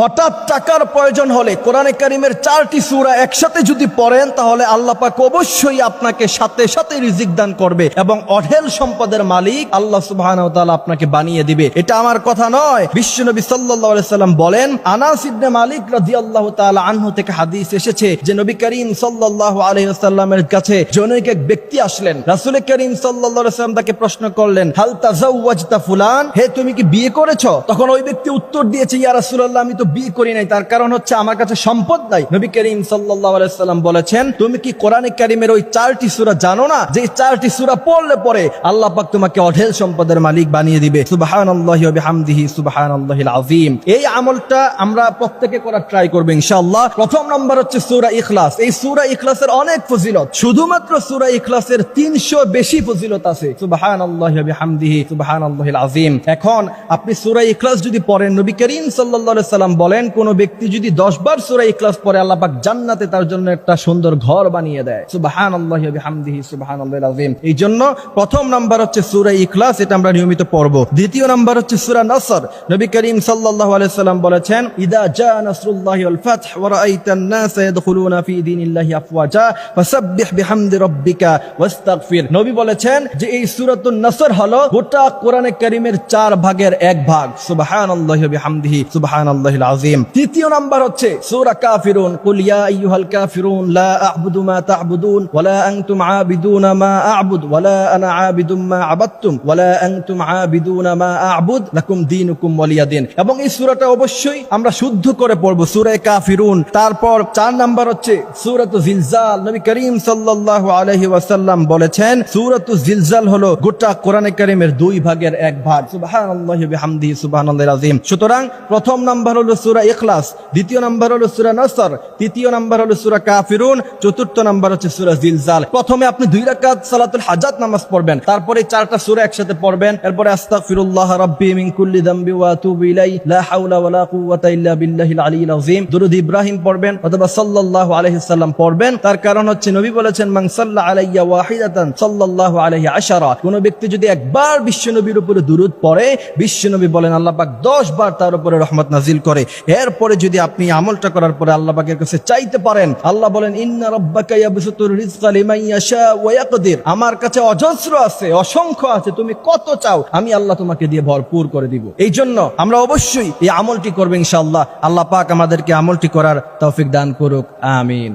হঠাৎ টাকার প্রয়োজন হলে কোরআনে কারিমের চারটি সূরা একসাথে যদি পড়েন, তাহলে আল্লাহ পাক অবশ্যই আপনাকে সাথে সাথে রিজিক দান করবে এবং অঢেল সম্পদের মালিক আল্লাহ তাআলা আপনাকে বানিয়ে দিবে। এটা আমার কথা নয়। বিশ্বনবী সাল্লাম বলেন, আনাস ইবনে মালিক রাদিয়াল্লাহু তাআলা আনহু থেকে হাদিস এসেছে যে নবী করিম সাল্লাল্লাহু আলাইহি ওয়াসাল্লামের কাছে জনৈক এক ব্যক্তি আসলেন। রাসূল করিম সাল্লাম তাকে প্রশ্ন করলেন, হাল তাজাওয়াজতা ফুলান? হে, তুমি কি বিয়ে করেছ? তখন ওই ব্যক্তি উত্তর দিয়েছে, ইয়া রাসূলুল্লাহ, আমি তো বিয়ে করি নাই, তার কারণ হচ্ছে আমার কাছে সম্পদ নাই। নবী করিম সাল্লাম বলেছেন, তুমি কি কোরআনে কারিমের ওই চারটি সূরা জানো না? যে চারটি সূরা পড়লে পরে আল্লাহ পাক তোমাকে অঢেল সম্পদের মালিক বানিয়ে দিবে। আযীম। এই আমলটা আমরা প্রত্যেকে করার ট্রাই করব প্রথম নাম্বার হচ্ছে সূরা ইখলাস। এই সূরা ইখলাসের অনেক ফজিলত। শুধুমাত্র সূরা ইখলাসের 300 বেশি ফজিলত আছে। সুবহানাল্লাহিল আযীম। এখন আপনি সূরা ইখলাস যদি পড়েন, নবী করিম সাল্লাম বলেন, কোন ব্যক্তি যদি 10 বার সূরা পড়ে আল্লাপাক জান্নাতে তার জন্য একটা সুন্দর ঘর বানিয়ে দেয়। সুবহানাল্লাহি ওয়া বিহামদিহি, সুবহানাল্লাহিল এই জন্য প্রথম নাম্বার হচ্ছে সূরা ইখলাস, এটা আমরা নিয়মিত পড়ব। দ্বিতীয় নাম্বার হচ্ছে সূরা নসর। নবী করিম সাল্লাল্লাহু আলাইহি সাল্লাম বলেছেন, ইদা জা নবী বলেছেন যে এই সূরাতুন নসর হলো গোটা কোরআনে কারীমের চার ভাগের এক ভাগ। সুবহানাল্লাহি ওয়া বিহামদিহি, সুবহানাল্লাহিল হচ্ছে সূরা কাফিরুন কুল ইয়া আইয়ুহাল কাফিরুন লা আ'বুদু মা তা'বুদুন ওয়ালা আনতুম মা ওয়ালা আনা আবিদুম মা আবাদতুম ওয়ালা আনতুম মা লাকুম দীনুকুম ওয়ালিয়া এবং এই সূরাটা অবশ্যই আমরা শুদ্ধ করে পড়ব সূরা কাফিরুন তারপর চার নাম্বার হচ্ছে সূরাতু জিলজাল নবী করিম সাল্লাল্লাহু আলাইহি ওয়াসাল্লাম বলেছেন সূরাতু জিলজাল হলো গোটা কোরআনে কারীমের দুই ভাগের এক ভাগ সুবহানাল্লাহি বিহামদিহি সুবহানাল্লাহিল আযীম সুতরাং প্রথম নাম্বার হলো সূরা ইখলাস, দ্বিতীয় নাম্বার হলো সূরা নসর, তৃতীয় নাম্বার হলো সূরা কাফিরুন, চতুর্থ নাম্বার হচ্ছে সূরা জিলজাল। প্রথমে আপনি দুই রাকাত সালাতুল হাজাত নামাজ পড়বেন, তারপরে চারটা সূরা একসাথে পড়বেন, এরপরে আস্তাগফিরুল্লাহ রাব্বি মিন কুল্লি যামবি ওয়া আতুবু ইলাই, লা হাওলা ওয়ালা কুওয়াতা ইল্লা বিল্লাহিল আলিয়্যিল আযীম। দুরূদ ইব্রাহিম পড়বেন অথবা সাল্লাল্লাহু আলাইহি সাল্লাম পড়বেন, তার কারণ হচ্ছে নবী বলেছেন, মান সাল্লা আলাইয়া ওয়াহিদাতান সাল্লাল্লাহু আলাইহি আশারা। কোন ব্যক্তি যদি একবার বিশ্বনবীর উপরে দুরূদ পড়ে, বিশ্বনবী বলেন, আল্লাহ পাক 10 বার তার উপরে রহমত নাজিল করে। এরপরে যদি আপনি আমলটা করার পরে আল্লাহবাকের কাছে চাইতে পারেন, আল্লাহ বলেন আমার কাছে অজস্র আছে, অসংখ্য আছে, তুমি কত চাও, আমি আল্লাহ তোমাকে দিয়ে ভরপুর করে দিব। এই জন্য আমরা অবশ্যই এই আমলটি করব ইনশাল্লাহ আল্লাহ পাক আমাদেরকে আমলটি করার তৌফিক দান করুক, আমিন।